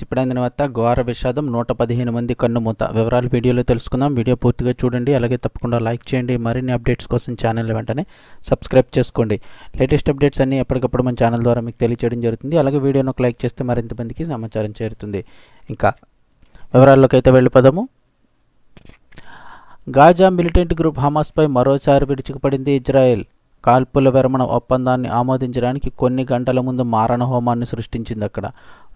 చిప్పుడైన వద్ద ఘోర విషాదం నూట పదిహేను మంది కన్నుమూత వివరాలు వీడియోలో తెలుసుకుందాం. వీడియో పూర్తిగా చూడండి. అలాగే తప్పకుండా లైక్ చేయండి. మరిన్ని అప్డేట్స్ కోసం ఛానల్ వెంటనే సబ్స్క్రైబ్ చేసుకోండి. లేటెస్ట్ అప్డేట్స్ అన్ని ఎప్పటికప్పుడు మన ఛానల్ ద్వారా మీకు తెలియజేయడం జరుగుతుంది. అలాగే వీడియోను ఒక లైక్ చేస్తే మరింత మందికి సమాచారం చేరుతుంది. ఇంకా వివరాల్లోకి అయితే వెళ్ళిపోదాము. గాజా మిలిటెంట్ గ్రూప్ హమాస్పై మరోసారి విరుచుకుపడింది ఇజ్రాయెల్. కాల్పుల విరమణ ఒప్పందాన్ని ఆమోదించడానికి కొన్ని గంటల ముందు మారణ హోమాన్ని సృష్టించింది అక్కడ.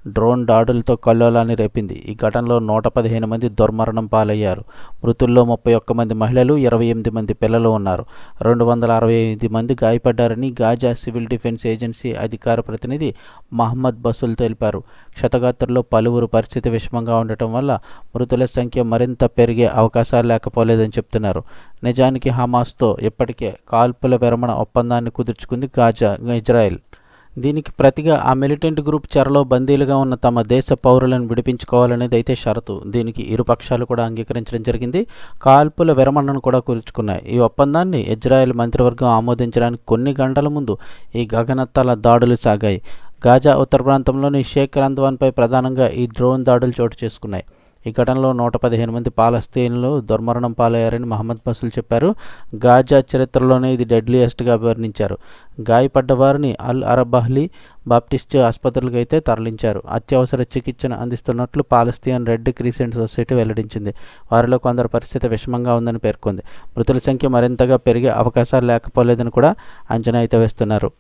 డ్రోన్ దాడులతో కల్లోలాన్ని రేపింది. ఈ ఘటనలో నూట పదిహేను మంది దుర్మరణం పాలయ్యారు. మృతుల్లో ముప్పై ఒక్క మంది మహిళలు ఇరవై ఎనిమిది మంది పిల్లలు ఉన్నారు. రెండు వందల అరవై ఐదు మంది గాయపడ్డారని గాజా సివిల్ డిఫెన్స్ ఏజెన్సీ అధికార ప్రతినిధి మహమ్మద్ బసుల్ తెలిపారు. క్షతగాత్రుల్లో పలువురు పరిస్థితి విషమంగా ఉండటం వల్ల మృతుల సంఖ్య మరింత పెరిగే అవకాశాలు లేకపోలేదని చెప్తున్నారు. నిజానికి హమాస్తో ఇప్పటికే కాల్పుల విరమణ ఒప్పందాన్ని కుదుర్చుకుంది గాజా ఇజ్రాయెల్. దీనికి ప్రతిగా ఆ మిలిటెంట్ గ్రూప్ చెరలో బందీలుగా ఉన్న తమ దేశ పౌరులను విడిపించుకోవాలనేది అయితే షరతు. దీనికి ఇరు పక్షాలు కూడా అంగీకరించడం జరిగింది. కాల్పుల విరమణను కూడా కూర్చుకున్నాయి ఈ ఒప్పందాన్ని ఇజ్రాయెల్ మంత్రివర్గం ఆమోదించడానికి కొన్ని గంటల ముందు ఈ గగనత్తల దాడులు సాగాయి. గాజా ఉత్తర ప్రాంతంలోని షేక్ రంధ్వాన్పై ప్రధానంగా ఈ డ్రోన్ దాడులు చోటు చేసుకున్నాయి. ఈ ఘటనలో నూట పదిహేను మంది పాలస్తీన్లు దుర్మరణం పాలయ్యారని మహమ్మద్ బసులు చెప్పారు. గాజా చరిత్రలోనే ఇది డెడ్లీయెస్ట్గా వర్ణించారు గాయపడ్డ వారిని అల్ అరబహ్లీ బాప్టిస్ట్ ఆసుపత్రులకు అయితే తరలించారు. అత్యవసర చికిత్సను అందిస్తున్నట్లు పాలస్తీన్ రెడ్ క్రీసెంట్ సొసైటీ వెల్లడించింది. వారిలో కొందరు పరిస్థితి విషమంగా ఉందని పేర్కొంది. మృతుల సంఖ్య మరింతగా పెరిగే అవకాశాలు లేకపోలేదని కూడా అంచనా అయితే వేస్తున్నారు.